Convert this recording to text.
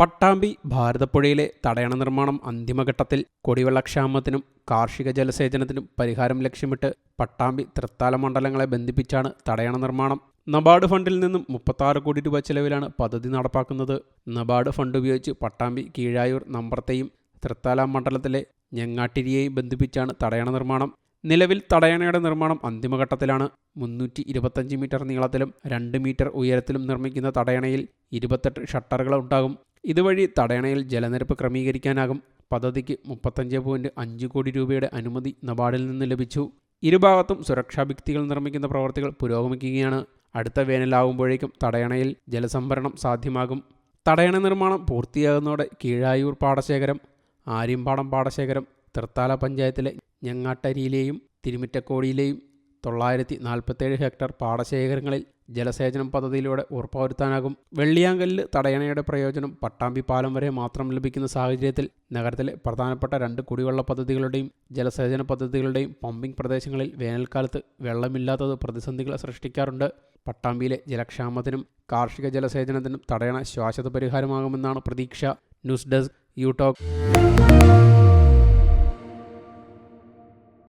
പട്ടാമ്പി ഭാരതപ്പുഴയിലെ തടയണ നിർമ്മാണം അന്തിമഘട്ടത്തിൽ കുടിവെള്ളക്ഷാമത്തിനും കാർഷിക ജലസേചനത്തിനും പരിഹാരം ലക്ഷ്യമിട്ട് പട്ടാമ്പി തൃത്താല മണ്ഡലങ്ങളെ ബന്ധിപ്പിച്ചാണ് തടയണ നിർമ്മാണം. നബാർഡ് ഫണ്ടിൽ നിന്നും മുപ്പത്താറ് കോടി രൂപ ചെലവിലാണ് പദ്ധതി നടപ്പാക്കുന്നത്. നബാർഡ് ഫണ്ട് ഉപയോഗിച്ച് പട്ടാമ്പി കീഴായൂർ നമ്പർത്തേയും തൃത്താല മണ്ഡലത്തിലെ ഞങ്ങാട്ടിരിയെയും ബന്ധിപ്പിച്ചാണ് തടയണ നിർമ്മാണം. നിലവിൽ തടയണയുടെ നിർമ്മാണം അന്തിമഘട്ടത്തിലാണ്. മുന്നൂറ്റി ഇരുപത്തഞ്ച് മീറ്റർ നീളത്തിലും രണ്ട് മീറ്റർ ഉയരത്തിലും നിർമ്മിക്കുന്ന തടയണയിൽ ഇരുപത്തെട്ട് ഷട്ടറുകൾ ഉണ്ടാകും. ഇതുവഴി തടയണയിൽ ജലനിരപ്പ് ക്രമീകരിക്കാനാകും. പദ്ധതിക്ക് മുപ്പത്തഞ്ച് പോയിന്റ് അഞ്ച് കോടി രൂപയുടെ അനുമതി നബാർഡിൽ നിന്ന് ലഭിച്ചു. ഇരുഭാഗത്തും സുരക്ഷാ ഭിത്തികൾ നിർമ്മിക്കുന്ന പ്രവർത്തികൾ പുരോഗമിക്കുകയാണ്. അടുത്ത വേനലാകുമ്പോഴേക്കും തടയണയിൽ ജലസംഭരണം സാധ്യമാകും. തടയണ നിർമ്മാണം പൂർത്തിയാകുന്നതോടെ കീഴായൂർ പാടശേഖരം ആര്യമ്പാടം പാടശേഖരം തൃത്താല പഞ്ചായത്തിലെ ഞങ്ങാട്ടരിയിലെയും തിരുമിറ്റക്കോടിയിലെയും തൊള്ളായിരത്തി നാൽപ്പത്തേഴ് ഹെക്ടർ പാടശേഖരങ്ങളിൽ ജലസേചനം പദ്ധതിയിലൂടെ ഉറപ്പുവരുത്താനാകും. വെള്ളിയാങ്കല്ല് തടയണയുടെ പ്രയോജനം പട്ടാമ്പി പാലം വരെ മാത്രം ലഭിക്കുന്ന സാഹചര്യത്തിൽ നഗരത്തിലെ പ്രധാനപ്പെട്ട രണ്ട് കുടിവെള്ള പദ്ധതികളുടെയും ജലസേചന പദ്ധതികളുടെയും പമ്പിംഗ് പ്രദേശങ്ങളിൽ വേനൽക്കാലത്ത് വെള്ളമില്ലാത്തത് പ്രതിസന്ധികൾ സൃഷ്ടിക്കാറുണ്ട്. പട്ടാമ്പിയിലെ ജലക്ഷാമത്തിനും കാർഷിക ജലസേചനത്തിനും തടയണ ശാശ്വത പരിഹാരമാകുമെന്നാണ് പ്രതീക്ഷ. News desk you talk